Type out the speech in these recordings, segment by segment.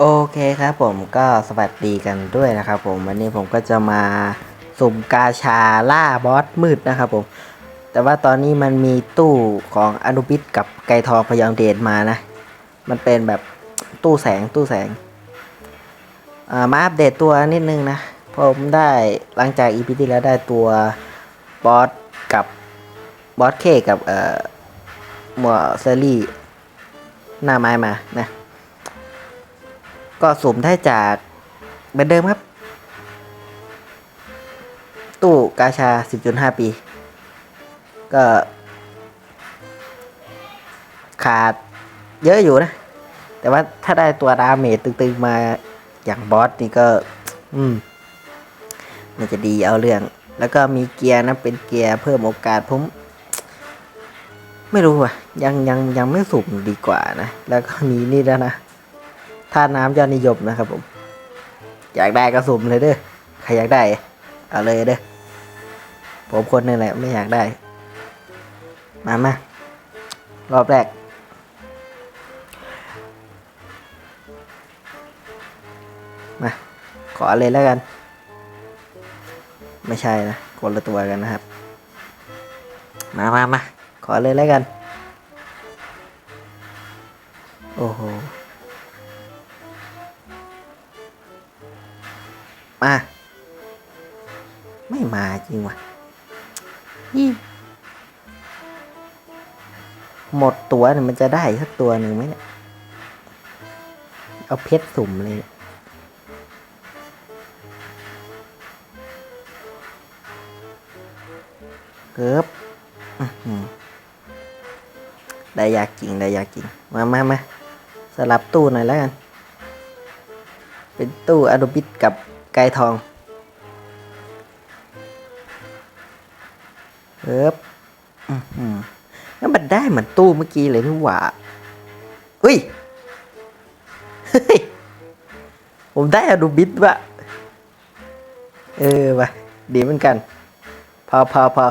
โอเคครับผมก็สวัสดีกันด้วยนะครับผมวันนี้ผมก็จะมาสุ่มกาชาล่าบอสมืดนะครับผม แต่ว่าตอนนี้มันมีตู้ของอนุบิตกับไกทองพยองเดชมานะ มันเป็นแบบตู้แสงตู้แสงามาอัปเดตตัวนิดนึงนะ ผมได้หลังจากอีพีที่แล้วได้ตัวบอสกับบอสเคกับเอ่อหมวเซอรี่หน้าไม้มานะ ก็สุ่มได้จากเหมือนเดิมครับ ตู้กาชา 10.5 ปี ก็ ขาดเยอะอยู่นะ แต่ว่าถ้าได้ตัวดาเมจตึงๆมาอย่างบอสนี่ก็ อืมมันจะดีเอาเรื่อง แล้วก็มีเกียร์นะ เป็นเกียร์เพิ่มโอกาสผมไม่รู้อะ ยังยังยังไม่สุ่มดีกว่านะ แล้วก็มีนี่แล้วยนะ ท่าน้ำยอดนิยมนะครับผม อยากได้ก็สุ่มเลยเด้อใครอยากได้เอาเลยเด้อผมคนนึงแหละไม่อยากได้ มามารอบแรกมาขอเลยแล้วกัน ไม่ใช่นะคนละตัวกันนะครับ มามามาขอเลยแล้วกัน โอ้โห มา ไม่มาจริงว่ะยี่หมดตัวเนี่ยมันจะได้สักตัวหนึ่งไหมเนี่ย เอาเพชรสุ่มเลยเกือบได้ยากจริง ได้ยากจริง มามามาสลับตู้หน่อยแล้วกัน เป็นตู้อนุบิตกับ ไกรทองเอ๊บอื้อหือแล้วมันได้เหมือนตู้เมื่อกี้เลยนี่หว่าเฮ้ย ผมได้อนุบิตวะเออวะดีเหมือนกัน พอพอพอ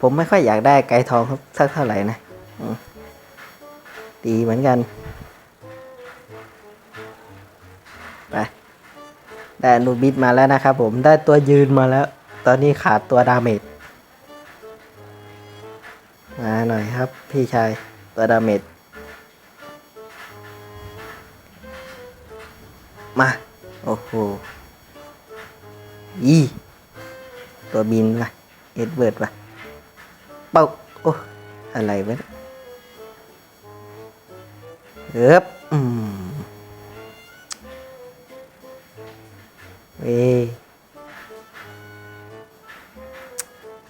ผมไม่ค่อยอยากได้ไกรทองสักเท่าไหร่นะดีเหมือนกัน ได้นูบิดมาแล้วนะครับผมได้ตัวยืนมาแล้ว ตอนนี้ขาดตัวดาเมจมาหน่อยครับพี่ชายตัวดาเมจมา โอ้โหอีตัวบินว่ะเอ็ดเวิร์ดว่ะเป้าโอ้อะไรวะเนี่ยเอ๊บอืม เว้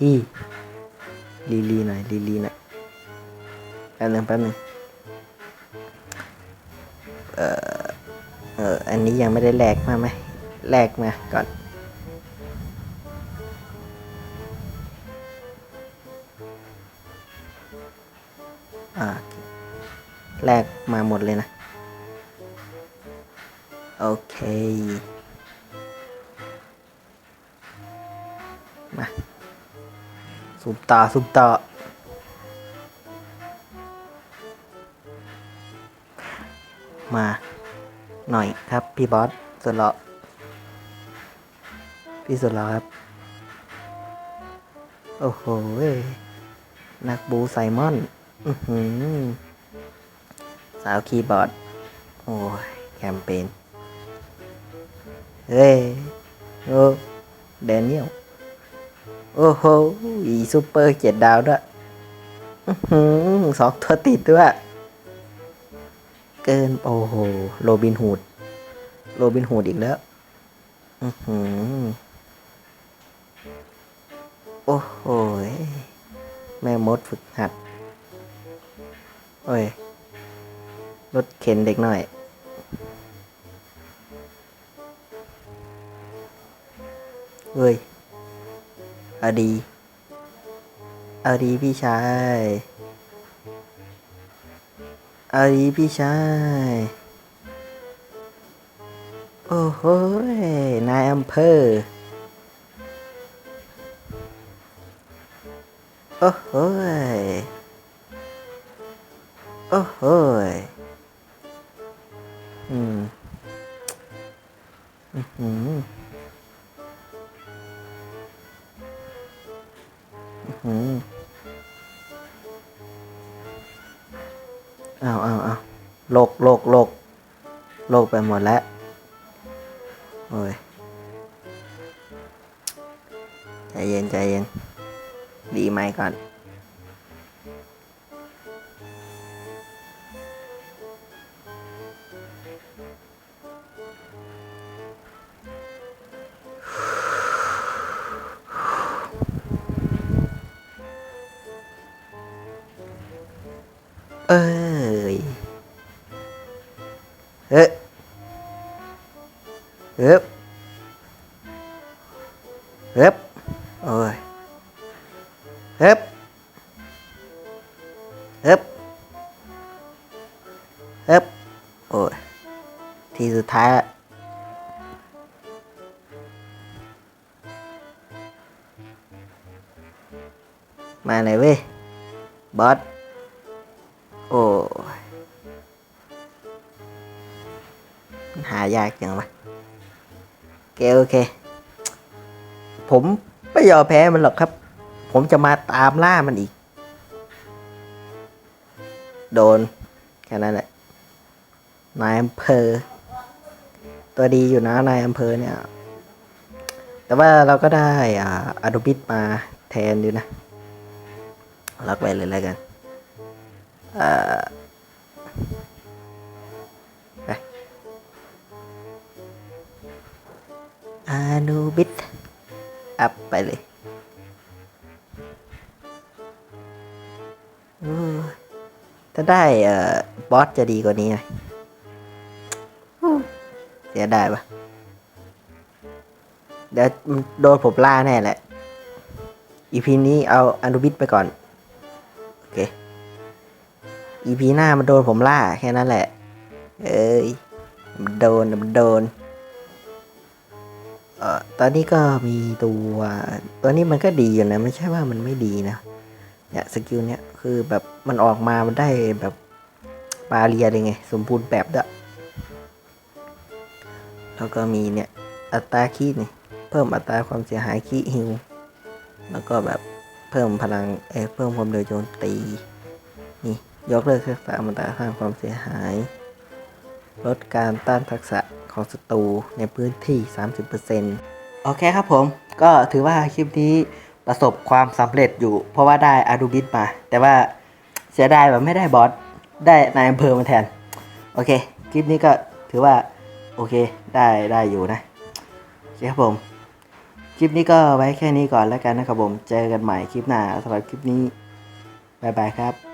อีลีลีหน่อยลีลีหน่อยแป๊บนึงแป๊บนึงเอ่อเอ่ออันนี้ยังไม่ได้แลกมาไหมแลกมาก่อนอ่าแลกมาหมดเลยนะ โอเค มาสุบต่อสุบต่อมาหน่อยครับพี่บอสสุดหล่อพี่สุดหล่อครับ โอ้โหนักบูไซมอน อือหือสาวคีย์บอร์ด โอ้ย แคมเปญ เฮ้ยโอ้แดเนียล โอ้โหอีซูเปอร์เจ็ดดาวด้วยอื้อหือสองตัวติดด้วย เกิน โอ้โห โรบินฮูด โรบินฮูดอีกแล้วอือหือโอ้โห แม่มดฝึกหัด โอ้ย รถเข็นเด็กหน่อย เฮ้ย เอาดี เอาดีพี่ชาย เอาดีพี่ชาย โอ้โหยนายอำเภอ โอ้โหยโอ้โหยอืม อื้อ ออื้อหือเอาเอาเอาโลกโลกโลกโลกไปหมดแล้วโอ้ยใจเย็นใจเย็นดีไหมก่อน เอ้ยเฮ้ยเฮ้ยเฮ้ยโอ้ยเฮ้ยเฮ้ยเฮ้ยโอ้ยทีสุดท้ายมาไหนเว้ยบอส โอ้หายากจังวะโอเคโอเค ผมไม่ยอมแพ้มันหรอกครับ ผมจะมาตามล่ามันอีก โดน แค่นั้นแหละ นายอำเภอ ตัวดีอยู่นะนายอำเภอเนี่ย แต่ว่าเราก็ได้อ่าอนุบิตมาแทนอยู่นะรักไว้เลยแล้วกัน อ่อไปอานูบิตอัพไปเลยถ้าได้เอ่อบอสจะดีกว่านี้ไงอืมเสียดายปะเดี๋ยวโดนผมล่าแน่แหละอีพีนี้เอาอนุบิตไปก่อน อีพีหน้ามันโดนผมล่าแค่นั้นแหละ เอ้ย มันโดน มันโดน เอ่อ ตอนนี้ก็มีตัว ตัวนี้มันก็ดีอยู่นะ ไม่ใช่ว่ามันไม่ดีนะ เนี่ยสกิลเนี่ยคือแบบมันออกมา มันได้แบบบาเรียเลยไง สมบูรณ์แบบด้วยแล้วก็มีเนี่ย อัตราคีนี่เพิ่มอัตราความเสียหายคีฮิว แล้วก็แบบเพิ่มพลัง เอเพิ่มความเร็วโจมตี ยกเลิกทักษะมันตาสร้างความเสียหาย ลดการต้านทักษะของศัตรูในพื้นที่ 30%โอเคครับผม ก็ถือว่าคลิปนี้ประสบความสำเร็จอยู่ เพราะว่าได้อาดูบิทมา แต่ว่าเสียดายแบบไม่ได้บอส ได้นายอำเภอมาแทน โอเค คลิปนี้ก็ถือว่า โอเค ได้ได้อยู่นะ โอเคครับผม คลิปนี้ก็ไว้แค่นี้ก่อนแล้วกันนะครับผม เจอกันใหม่คลิปหน้าสำหรับคลิปนี้บายบายครับ